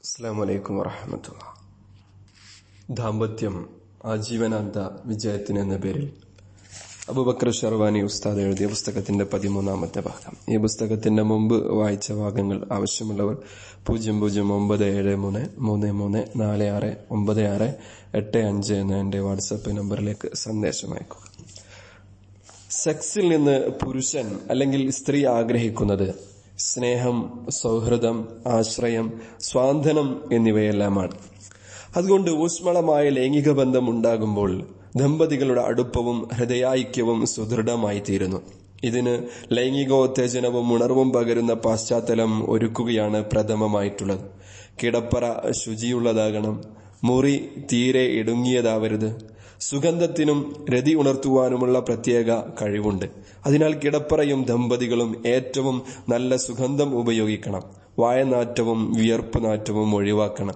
അസ്സാം വലൈക്കും വറഹമത്തുള്ള. ദാമ്പത്യം ആജീവനാന്ത വിജയത്തിന് എന്ന പേരിൽ അബുബക്കർ ഷർവാനി ഉസ്താദ് എഴുതിയ പുസ്തകത്തിന്റെ പതിമൂന്നാമത്തെ ഭാഗം. ഈ പുസ്തകത്തിന്റെ മുമ്പ് വായിച്ച ഭാഗങ്ങൾ ആവശ്യമുള്ളവർ പൂജ്യം പൂജ്യം ഒമ്പത് ഏഴ് മൂന്ന് മൂന്ന് മൂന്ന് നാല് ആറ് ഒമ്പത് ആറ് എട്ട് അഞ്ച് എന്ന എന്റെ വാട്സപ്പ് നമ്പറിലേക്ക് സന്ദേശം അയക്കുക. സെക്സിൽ നിന്ന് പുരുഷൻ അല്ലെങ്കിൽ സ്ത്രീ ആഗ്രഹിക്കുന്നത് സ്നേഹം സൗഹൃദം ആശ്രയം സ്വാന്തനം എന്നിവയെല്ലാമാണ്. അതുകൊണ്ട് ഊഷ്മളമായ ലൈംഗിക ബന്ധം ഉണ്ടാകുമ്പോൾ ദമ്പതികളുടെ അടുപ്പവും ഹൃദയായിക്യവും സുദൃഢമായി തീരുന്നു ഇതിന് ലൈംഗികോത്തേജനവും ഉണർവും പകരുന്ന പശ്ചാത്തലം ഒരുക്കുകയാണ് പ്രഥമമായിട്ടുള്ളത്. കിടപ്പറ ശുചിയുള്ളതാകണം. മുറി തീരെ ഇടുങ്ങിയതാവരുത്. സുഗന്ധത്തിനും രതി ഉണർത്തുവാനുമുള്ള പ്രത്യേക കഴിവുണ്ട്. അതിനാൽ കിടപ്പറയും ദമ്പതികളും ഏറ്റവും നല്ല സുഗന്ധം ഉപയോഗിക്കണം. വായനാറ്റവും വിയർപ്പ് നാറ്റവും ഒഴിവാക്കണം.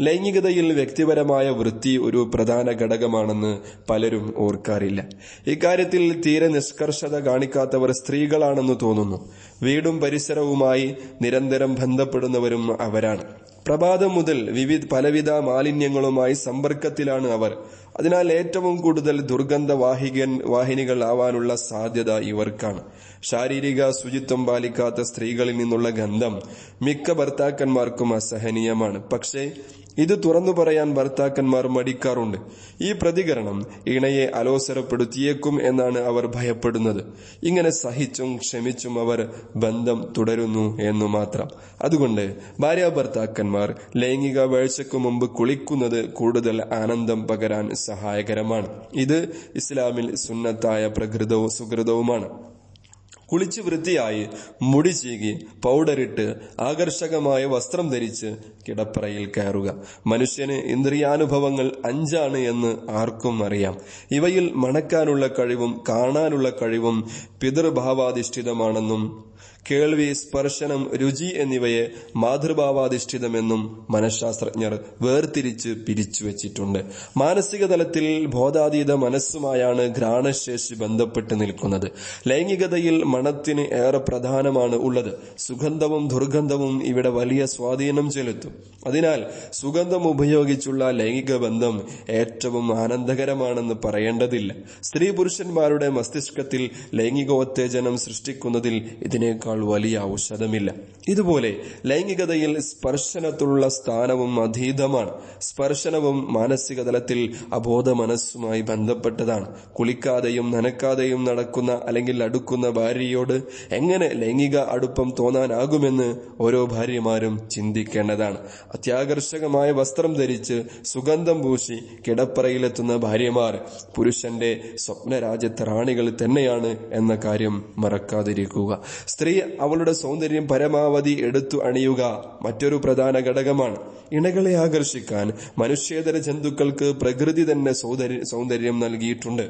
ലൈംഗികതയിൽ വ്യക്തിപരമായ വൃത്തി ഒരു പ്രധാന ഘടകമാണെന്ന് പലരും ഓർക്കാറില്ല. ഇക്കാര്യത്തിൽ തീരെ നിഷ്കർഷത കാണിക്കാത്തവർ സ്ത്രീകളാണെന്ന് തോന്നുന്നു. വീടും പരിസരവുമായി നിരന്തരം ബന്ധപ്പെടുന്നവരും അവരാണ്. പ്രഭാതം മുതൽ വിവിധ പലവിധ മാലിന്യങ്ങളുമായി സമ്പർക്കത്തിലാണ് അവർ. അതിനാൽ ഏറ്റവും കൂടുതൽ ദുർഗന്ധ വാഹികൻ വാഹിനികൾ ആവാനുള്ള സാധ്യത ഇവർക്കാണ്. ശാരീരിക ശുചിത്വം പാലിക്കാത്ത സ്ത്രീകളിൽ നിന്നുള്ള ഗന്ധം മിക്ക ഭർത്താക്കന്മാർക്കും അസഹനീയമാണ്. പക്ഷേ ഇത് തുറന്നു പറയാൻ ഭർത്താക്കന്മാർ മടിക്കാറുണ്ട്. ഈ പ്രതികരണം ഇണയെ അലോസരപ്പെടുത്തിയേക്കും എന്നാണ് അവർ ഭയപ്പെടുന്നത്. ഇങ്ങനെ സഹിച്ചും ക്ഷമിച്ചും അവർ ബന്ധം തുടരുന്നു എന്നു മാത്രം. അതുകൊണ്ട് ഭാര്യ ഭർത്താക്കന്മാർ ലൈംഗിക വീഴ്ചയ്ക്കു മുമ്പ് കുളിക്കുന്നത് കൂടുതൽ ആനന്ദം പകരാൻ സഹായകരമാണ്. ഇത് ഇസ്ലാമിൽ സുന്നത്തായ പ്രകൃതവും സുഹൃതവുമാണ് കുളിച്ച് വൃത്തിയായി മുടി ചീകി പൗഡറിട്ട് ആകർഷകമായ വസ്ത്രം ധരിച്ച് കിടപ്പറയിൽ കയറുക. മനുഷ്യന് ഇന്ദ്രിയാനുഭവങ്ങൾ അഞ്ചാണ് എന്ന് ആർക്കും അറിയാം. ഇവയിൽ മണക്കാനുള്ള കഴിവും കാണാനുള്ള കഴിവും പിതൃഭാവാധിഷ്ഠിതമാണെന്നും കേൾവി സ്പർശനം രുചി എന്നിവയെ മാതൃഭാവാധിഷ്ഠിതമെന്നും മനഃശാസ്ത്രജ്ഞർ വേർതിരിച്ച് പിരിച്ചു വച്ചിട്ടുണ്ട്. മാനസിക തലത്തിൽ ബോധാതീത മനസ്സുമായാണ് ഘ്രാണശേഷി ബന്ധപ്പെട്ട് നിൽക്കുന്നത്. ലൈംഗികതയിൽ മണത്തിന് ഏറെ പ്രധാനമാണ് ഉള്ളത്. സുഗന്ധവും ദുർഗന്ധവും ഇവിടെ വലിയ സ്വാധീനം ചെലുത്തും. അതിനാൽ സുഗന്ധം ഉപയോഗിച്ചുള്ള ലൈംഗിക ബന്ധം ഏറ്റവും ആനന്ദകരമാണെന്ന് പറയേണ്ടതില്ല. സ്ത്രീ പുരുഷന്മാരുടെ മസ്തിഷ്കത്തിൽ ലൈംഗികോത്തേജനം സൃഷ്ടിക്കുന്നതിൽ ഇതിനേക്കാൾ വലിയ ഔഷധമില്ല. ഇതുപോലെ ലൈംഗികതയിൽ സ്പർശനത്തിലുള്ള സ്ഥാനവും അതീതമാണ്. സ്പർശനവും മാനസിക തലത്തിൽ അബോധ മനസ്സുമായി ബന്ധപ്പെട്ടതാണ്. കുളിക്കാതെയും നനക്കാതെയും നടക്കുന്ന അല്ലെങ്കിൽ അടുക്കുന്ന ഭാര്യയോട് എങ്ങനെ ലൈംഗിക അടുപ്പം തോന്നാനാകുമെന്ന് ഓരോ ഭാര്യമാരും ചിന്തിക്കേണ്ടതാണ്. അത്യാകർഷകമായ വസ്ത്രം ധരിച്ച് സുഗന്ധം പൂശി കിടപ്പറയിലെത്തുന്ന ഭാര്യമാർ പുരുഷന്റെ സ്വപ്നരാജ്യത്തെ റാണികൾ തന്നെയാണ് എന്ന കാര്യം മറക്കാതിരിക്കുക. സ്ത്രീ അവളുടെ സൗന്ദര്യം പരമാവധി എടുത്തു അണിയുക മറ്റൊരു പ്രധാന ഘടകമാണ്. ഇണകളെ ആകർഷിക്കാൻ മനുഷ്യേതര ജന്തുക്കൾക്ക് പ്രകൃതി തന്നെ സൗന്ദര്യം നൽകിയിട്ടുണ്ട്.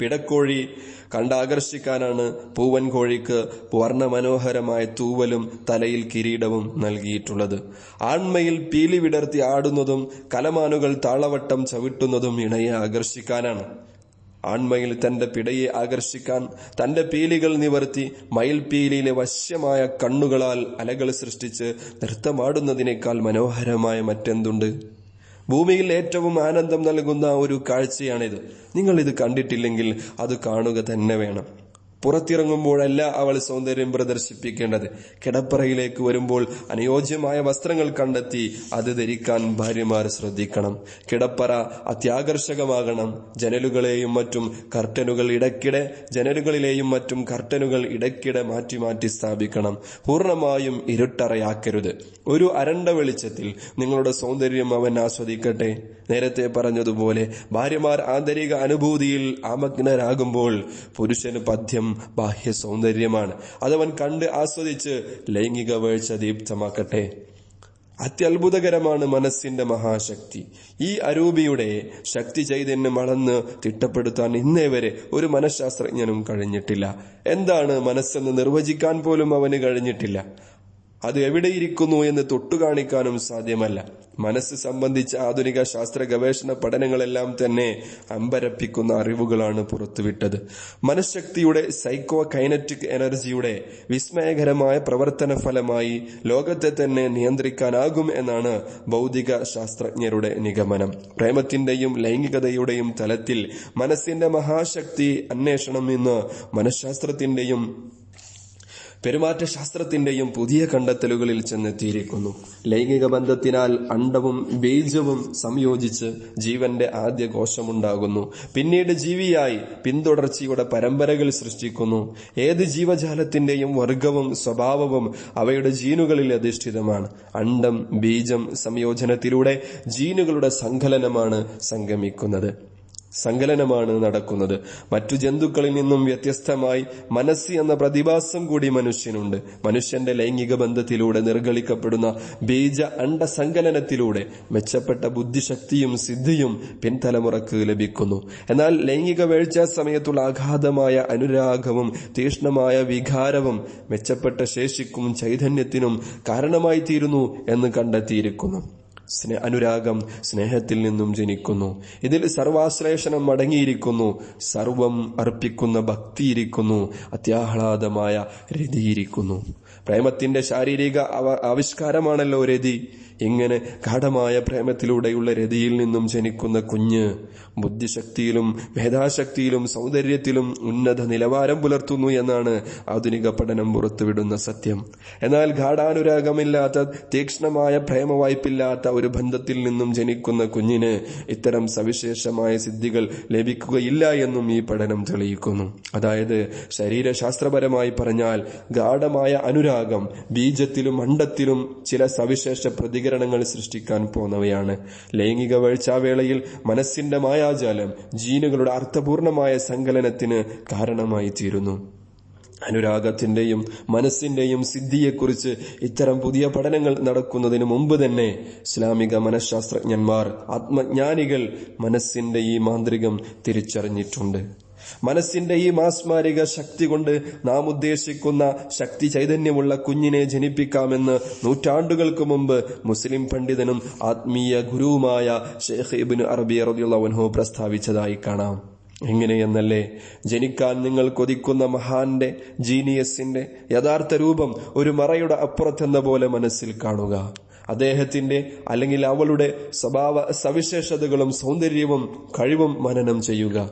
പിടക്കോഴി കണ്ടാകർഷിക്കാനാണ് പൂവൻ കോഴിക്ക് വർണമനോഹരമായ തൂവലും തലയിൽ കിരീടവും നൽകിയിട്ടുള്ളത്. ആൺമയിൽ പീലി വിടർത്തി ആടുന്നതും കലമാനുകൾ താളവട്ടം ചവിട്ടുന്നതും ഇണയെ ആകർഷിക്കാനാണ്. ആൺമയിൽ തന്റെ പിടയെ ആകർഷിക്കാൻ തന്റെ പീലികൾ നിവർത്തി മയിൽപീലിയിലെ വശ്യമായ കണ്ണുകളാൽ അലകൾ സൃഷ്ടിച്ച് നൃത്തമാടുന്നതിനേക്കാൾ മനോഹരമായ മറ്റെന്തുണ്ട്? ഭൂമിയിൽ ഏറ്റവും ആനന്ദം നൽകുന്ന ഒരു കാഴ്ചയാണിത്. നിങ്ങൾ ഇത് കണ്ടിട്ടില്ലെങ്കിൽ അത് കാണുക തന്നെ വേണം. പുറത്തിറങ്ങുമ്പോഴല്ല അവൾ സൗന്ദര്യം പ്രദർശിപ്പിക്കേണ്ടത്. കിടപ്പറയിലേക്ക് വരുമ്പോൾ അനുയോജ്യമായ വസ്ത്രങ്ങൾ കണ്ടെത്തി അത് ധരിക്കാൻ ഭാര്യമാർ ശ്രദ്ധിക്കണം. കിടപ്പറ അത്യാകർഷകമാകണം. ജനലുകളെയും മറ്റും കർട്ടനുകൾ ഇടയ്ക്കിടെ ജനലുകളിലെയും മറ്റും കർട്ടനുകൾ ഇടയ്ക്കിടെ മാറ്റി മാറ്റി സ്ഥാപിക്കണം. പൂർണമായും ഇരുട്ടറയാക്കരുത്. ഒരു അരണ്ട വെളിച്ചത്തിൽ നിങ്ങളുടെ സൗന്ദര്യം അവൻ ആസ്വദിക്കട്ടെ. നേരത്തെ പറഞ്ഞതുപോലെ ഭാര്യമാർ ആന്തരിക അനുഭൂതിയിൽ ആമഗ്നരാകുമ്പോൾ പുരുഷന് പദ്യം ബാഹ്യ സൗന്ദര്യമാണ് അതവൻ കണ്ട് ആസ്വദിച്ച് ലൈംഗിക വീഴ്ച ദീപ്തമാക്കട്ടെ. അത്യത്ഭുതകരമാണ് മനസ്സിന്റെ മഹാശക്തി. ഈ അരൂപിയുടെ ശക്തി ചൈതന്യം അളന്ന് തിട്ടപ്പെടുത്താൻ ഇന്നേ വരെ ഒരു മനഃശാസ്ത്രജ്ഞനും കഴിഞ്ഞിട്ടില്ല. എന്താണ് മനസ്സെന്ന് നിർവചിക്കാൻ പോലും അവന് കഴിഞ്ഞിട്ടില്ല. അത് എവിടെയിരിക്കുന്നു എന്ന് തൊട്ടുകാണിക്കാനും സാധ്യമല്ല. മനസ്സ് സംബന്ധിച്ച ആധുനിക ശാസ്ത്ര ഗവേഷണ പഠനങ്ങളെല്ലാം തന്നെ അമ്പരപ്പിക്കുന്ന അറിവുകളാണ് പുറത്തുവിട്ടത്. മനഃശക്തിയുടെ സൈക്കോ കൈനറ്റിക് എനർജിയുടെ വിസ്മയകരമായ പ്രവർത്തന ഫലമായി ലോകത്തെ തന്നെ നിയന്ത്രിക്കാനാകും എന്നാണ് ഭൗതിക ശാസ്ത്രജ്ഞരുടെ നിഗമനം. പ്രേമത്തിന്റെയും ലൈംഗികതയുടെയും തലത്തിൽ മനസ്സിന്റെ മഹാശക്തി അന്വേഷണം ഇന്ന് മനഃശാസ്ത്രത്തിന്റെയും പെരുമാറ്റശാസ്ത്രത്തിന്റെയും പുതിയ കണ്ടെത്തലുകളിൽ ചെന്നെത്തിയിരിക്കുന്നു. ലൈംഗിക ബന്ധത്തിനാൽ അണ്ടവും ബീജവും സംയോജിച്ച് ജീവന്റെ ആദ്യ കോശമുണ്ടാകുന്നു. പിന്നീട് ജീവിയായി പിന്തുടർച്ചയുടെ പരമ്പരകൾ സൃഷ്ടിക്കുന്നു. ഏത് ജീവജാലത്തിന്റെയും വർഗവും സ്വഭാവവും അവയുടെ ജീനുകളിൽ അധിഷ്ഠിതമാണ്. അണ്ടം ബീജം സംയോജനത്തിലൂടെ ജീനുകളുടെ സങ്കലനമാണ് സംഗമിക്കുന്നത്. സങ്കലനമാണ് നടക്കുന്നത്. മറ്റു ജന്തുക്കളിൽ നിന്നും വ്യത്യസ്തമായി മനസ്സ് എന്ന പ്രതിഭാസം കൂടി മനുഷ്യനുണ്ട്. മനുഷ്യന്റെ ലൈംഗിക ബന്ധത്തിലൂടെ നിർഗളിക്കപ്പെടുന്ന ബീജ അണ്ടസങ്കലനത്തിലൂടെ മെച്ചപ്പെട്ട ബുദ്ധിശക്തിയും സിദ്ധിയും പിൻതലമുറക്ക് ലഭിക്കുന്നു. എന്നാൽ ലൈംഗിക വീഴ്ച സമയത്തുള്ള അഗാധമായ അനുരാഗവും തീഷ്ണമായ വികാരവും മെച്ചപ്പെട്ട ശേഷിക്കും ചൈതന്യത്തിനും കാരണമായി തീരുന്നു എന്ന് കണ്ടെത്തിയിരിക്കുന്നു. സ്നേ അനുരാഗം സ്നേഹത്തിൽ നിന്നും ജനിക്കുന്നു. ഇതിൽ സർവാശ്ലേഷണം അടങ്ങിയിരിക്കുന്നു സർവം അർപ്പിക്കുന്ന ഭക്തിയിരിക്കുന്നു. അത്യാഹ്ലാദമായ രതിയിരിക്കുന്നു. പ്രേമത്തിന്റെ ശാരീരിക ആവിഷ്കാരമാണല്ലോ രതി. ഇങ്ങനെ ഗാഠമായ പ്രേമത്തിലൂടെയുള്ള രതിയിൽ നിന്നും ജനിക്കുന്ന കുഞ്ഞ് ബുദ്ധിശക്തിയിലും മേധാശക്തിയിലും സൗന്ദര്യത്തിലും ഉന്നത നിലവാരം പുലർത്തുന്നു എന്നാണ് ആധുനിക പഠനം പുറത്തുവിടുന്ന സത്യം. എന്നാൽ ഗാഠാനുരാഗമില്ലാത്ത തീക്ഷ്ണമായ പ്രേമവായ്പില്ലാത്ത ഒരു ബന്ധത്തിൽ നിന്നും ജനിക്കുന്ന കുഞ്ഞിന് ഇത്തരം സവിശേഷമായ സിദ്ധികൾ ലഭിക്കുകയില്ല എന്നും ഈ പഠനം തെളിയിക്കുന്നു. അതായത് ശരീരശാസ്ത്രപരമായി പറഞ്ഞാൽ ഗാഠമായ അനുരാഗം ബീജത്തിലും അണ്ടത്തിലും ചില സവിശേഷ പ്രതികരണങ്ങൾ സൃഷ്ടിക്കാൻ പോന്നവയാണ് ലൈംഗിക വേഴ്ചാവേളയിൽ മനസ്സിന്റെ മായാജാലം ജീനുകളുടെ അർത്ഥപൂർണമായ സങ്കലനത്തിന് കാരണമായി തീരുന്നു അനുരാഗത്തിന്റെയും മനസ്സിന്റെയും സിദ്ധിയെക്കുറിച്ച് ഇത്തരം പുതിയ പഠനങ്ങൾ നടക്കുന്നതിന് മുമ്പ് തന്നെ ഇസ്ലാമിക മനഃശാസ്ത്രജ്ഞന്മാർ ആത്മജ്ഞാനികൾ മനസ്സിന്റെ ഈ മാന്ത്രികം തിരിച്ചറിഞ്ഞിട്ടുണ്ട്. മനസ്സിന്റെ ഈ മാസ്മാരിക ശക്തി കൊണ്ട് നാം ഉദ്ദേശിക്കുന്ന ശക്തി ചൈതന്യമുള്ള കുഞ്ഞിനെ ജനിപ്പിക്കാമെന്ന് നൂറ്റാണ്ടുകൾക്ക് മുമ്പ് മുസ്ലിം പണ്ഡിതനും ആത്മീയ ഗുരുവുമായ ഷെയ്ഖ് ഇബിൻ അറബി റബിയുള്ളവൻഹു പ്രസ്താവിച്ചതായി കാണാം. എങ്ങനെയെന്നല്ലേ? ജനിക്കാൻ നിങ്ങൾ കൊതിക്കുന്ന മഹാന്റെ ജീനിയസിന്റെ യഥാർത്ഥ രൂപം ഒരു മറയുടെ അപ്പുറത്തെന്ന പോലെ മനസ്സിൽ കാണുക. അദ്ദേഹത്തിന്റെ അല്ലെങ്കിൽ അവളുടെ സ്വഭാവ സവിശേഷതകളും സൗന്ദര്യവും കഴിവും മനനം ചെയ്യുക.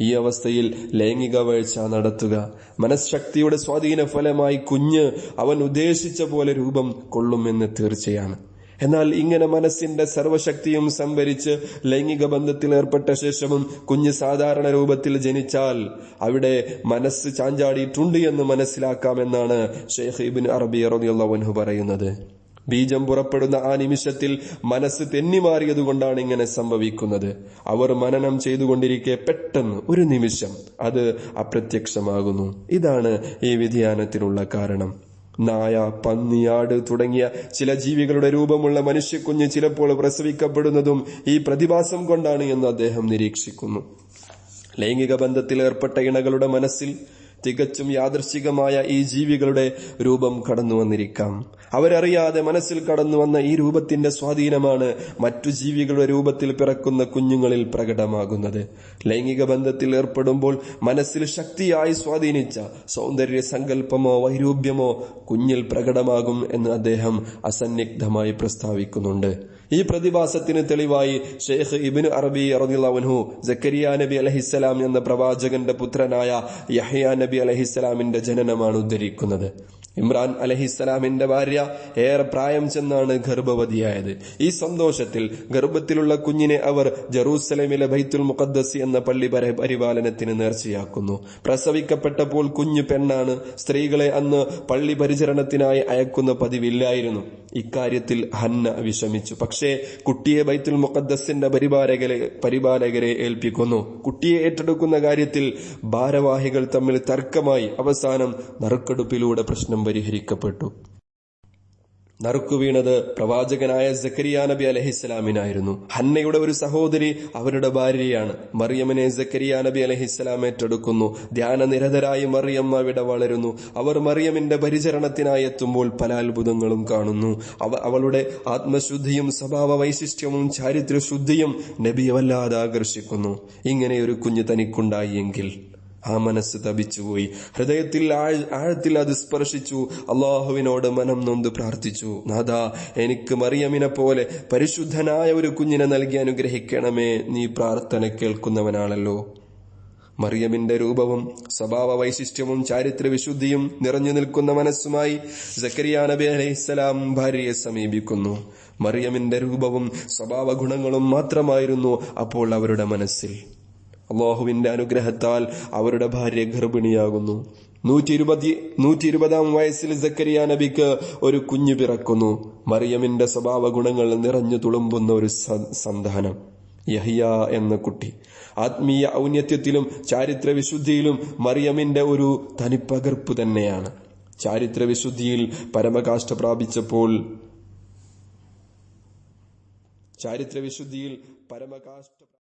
ഈ അവസ്ഥയിൽ ലൈംഗിക വീഴ്ച നടത്തുക. മനഃശക്തിയുടെ സ്വാധീന ഫലമായി കുഞ്ഞ് അവൻ ഉദ്ദേശിച്ച പോലെ രൂപം കൊള്ളുമെന്ന് തീർച്ചയാണ്. എന്നാൽ ഇങ്ങനെ മനസ്സിന്റെ സർവശക്തിയും സംഭരിച്ച് ലൈംഗിക ബന്ധത്തിൽ ഏർപ്പെട്ട ശേഷവും കുഞ്ഞ് സാധാരണ രൂപത്തിൽ ജനിച്ചാൽ അവിടെ മനസ്സ് ചാഞ്ചാടിയിട്ടുണ്ട് എന്ന് മനസ്സിലാക്കാമെന്നാണ് ഷെയ്ഖ് ഇബിൻ അറബി അറബിയുള്ള പറയുന്നത്. ബീജം പുറപ്പെടുന്ന ആ നിമിഷത്തിൽ മനസ്സ് തെന്നിമാറിയതുകൊണ്ടാണ് ഇങ്ങനെ സംഭവിക്കുന്നത്. അവർ മനനം ചെയ്തുകൊണ്ടിരിക്കെ പെട്ടെന്ന് ഒരു നിമിഷം അത് അപ്രത്യക്ഷമാകുന്നു. ഇതാണ് ഈ വ്യതിയാനത്തിനുള്ള കാരണം. നായ പന്നിയാട് തുടങ്ങിയ ചില ജീവികളുടെ രൂപമുള്ള മനുഷ്യക്കുഞ്ഞ് ചിലപ്പോൾ പ്രസവിക്കപ്പെടുന്നതും ഈ പ്രതിഭാസം കൊണ്ടാണ് എന്ന് അദ്ദേഹം നിരീക്ഷിക്കുന്നു. ലൈംഗിക ബന്ധത്തിൽ ഏർപ്പെട്ട ഇണകളുടെ മനസ്സിൽ തികച്ചും യാദൃശികമായ ഈ ജീവികളുടെ രൂപം കടന്നു വന്നിരിക്കാം. അവരറിയാതെ മനസ്സിൽ കടന്നു വന്ന ഈ രൂപത്തിന്റെ സ്വാധീനമാണ് മറ്റു ജീവികളുടെ രൂപത്തിൽ പിറക്കുന്ന കുഞ്ഞുങ്ങളിൽ പ്രകടമാകുന്നത്. ലൈംഗിക ബന്ധത്തിൽ ഏർപ്പെടുമ്പോൾ മനസ്സിൽ ശക്തിയായി സ്വാധീനിച്ച സൗന്ദര്യ സങ്കല്പമോ വൈരൂപ്യമോ കുഞ്ഞിൽ പ്രകടമാകും എന്ന് അദ്ദേഹം അസന്നിഗ്ധമായി പ്രസ്താവിക്കുന്നുണ്ട്. ഈ പ്രതിഭാസത്തിന് തെളിവായി ഷെയ്ഖ് ഇബിന് അറബി അറദിള്ളവൻഹു ജക്കരിയ നബി അലഹിസ്സലാം എന്ന പ്രവാചകന്റെ പുത്രനായ യഹിയ നബി അലഹിസ്സലാമിന്റെ ജനനമാണ് ഉദ്ധരിക്കുന്നത്. ഇമ്രാൻ അലഹിസ്സലാമിന്റെ ഭാര്യ ഏറെ പ്രായം ചെന്നാണ് ഗർഭവതിയായത്. ഈ സന്തോഷത്തിൽ ഗർഭത്തിലുള്ള കുഞ്ഞിനെ അവർ ജറൂസലമിലെ ബൈത്തുൽ മുഖദ്ദസ് എന്ന പള്ളി പരിപാലനത്തിന് നേർച്ചയാക്കുന്നു. പ്രസവിക്കപ്പെട്ടപ്പോൾ കുഞ്ഞു പെണ്ണാണ് സ്ത്രീകളെ അന്ന് പള്ളി പരിചരണത്തിനായി അയക്കുന്ന പതിവില്ലായിരുന്നു. ഇക്കാര്യത്തിൽ ഹന്ന വിഷമിച്ചു. പക്ഷേ കുട്ടിയെ ബൈത്തുൽ മുഖദ്ദസിന്റെ പരിപാലകരെ പരിപാലകരെ ഏൽപ്പിക്കുന്നു. കുട്ടിയെ ഏറ്റെടുക്കുന്ന കാര്യത്തിൽ ഭാരവാഹികൾ തമ്മിൽ തർക്കമായി അവസാനം നറുക്കെടുപ്പിലൂടെ പ്രശ്നം പരിഹരിക്കപ്പെട്ടു. നറുക്കു വീണത് പ്രവാചകനായ സക്കരിയ നബി അലഹിസ്സലാമിനായിരുന്നു. ഹന്നയുടെ ഒരു സഹോദരി അവരുടെ ഭാര്യയാണ്. മറിയമ്മനെ സക്കരിയ നബി അലഹിസ്സലാം ഏറ്റെടുക്കുന്നു. ധ്യാന നിരതരായി മറിയമ്മ അവിടെ വളരുന്നു. അവർ മറിയമിന്റെ പരിചരണത്തിനായി എത്തുമ്പോൾ പല അത്ഭുതങ്ങളും കാണുന്നു. അവ അവളുടെ ആത്മശുദ്ധിയും സ്വഭാവ വൈശിഷ്ട്യവും ചാരിത്രശുദ്ധിയും നബിയെ വല്ലാതെ ആകർഷിക്കുന്നു. ഇങ്ങനെ ഒരു കുഞ്ഞ് തനിക്കുണ്ടായി എങ്കിൽ ആ മനസ്സ് തപിച്ചുപോയി. ഹൃദയത്തിൽ ആഴത്തിൽ അത് സ്പർശിച്ചു. അള്ളാഹുവിനോട് മനം നൊന്ത് പ്രാർത്ഥിച്ചു. നാദാ എനിക്ക് മറിയമിനെ പോലെ പരിശുദ്ധനായ ഒരു കുഞ്ഞിനെ നൽകി അനുഗ്രഹിക്കണമേ. നീ പ്രാർത്ഥന കേൾക്കുന്നവനാണല്ലോ. മറിയമിന്റെ രൂപവും സ്വഭാവ വൈശിഷ്ട്യവും ചാരിത്ര വിശുദ്ധിയും നിറഞ്ഞു നിൽക്കുന്ന മനസ്സുമായി സക്കരിയ നബി അലൈഹിസ്സലാം ഭാര്യയെ സമീപിക്കുന്നു. മറിയമിന്റെ രൂപവും സ്വഭാവ ഗുണങ്ങളും മാത്രമായിരുന്നു അപ്പോൾ അവരുടെ മനസ്സിൽ. അള്ളാഹുവിന്റെ അനുഗ്രഹത്താൽ അവരുടെ ഭാര്യ ഗർഭിണിയാകുന്നു. നൂറ്റി ഇരുപത്തി നൂറ്റി ഇരുപതാം വയസ്സിൽ സക്കരിയ നബിക്ക് ഒരു കുഞ്ഞു പിറക്കുന്നു. മറിയമിന്റെ സ്വഭാവ ഗുണങ്ങൾ നിറഞ്ഞു തുളുമ്പുന്ന ഒരു സന്താനം. യഹിയ എന്ന കുട്ടി. ആത്മീയ ഔന്നത്യത്തിലും ചാരിത്ര വിശുദ്ധിയിലും മറിയമിന്റെ ഒരു തനിപ്പകർപ്പ് തന്നെയാണ്. ചാരിത്ര വിശുദ്ധിയിൽ പരമകാഷ്ട പ്രാപിച്ചപ്പോൾ ചാരിത്ര വിശുദ്ധിയിൽ പരമകാഷ്ഠ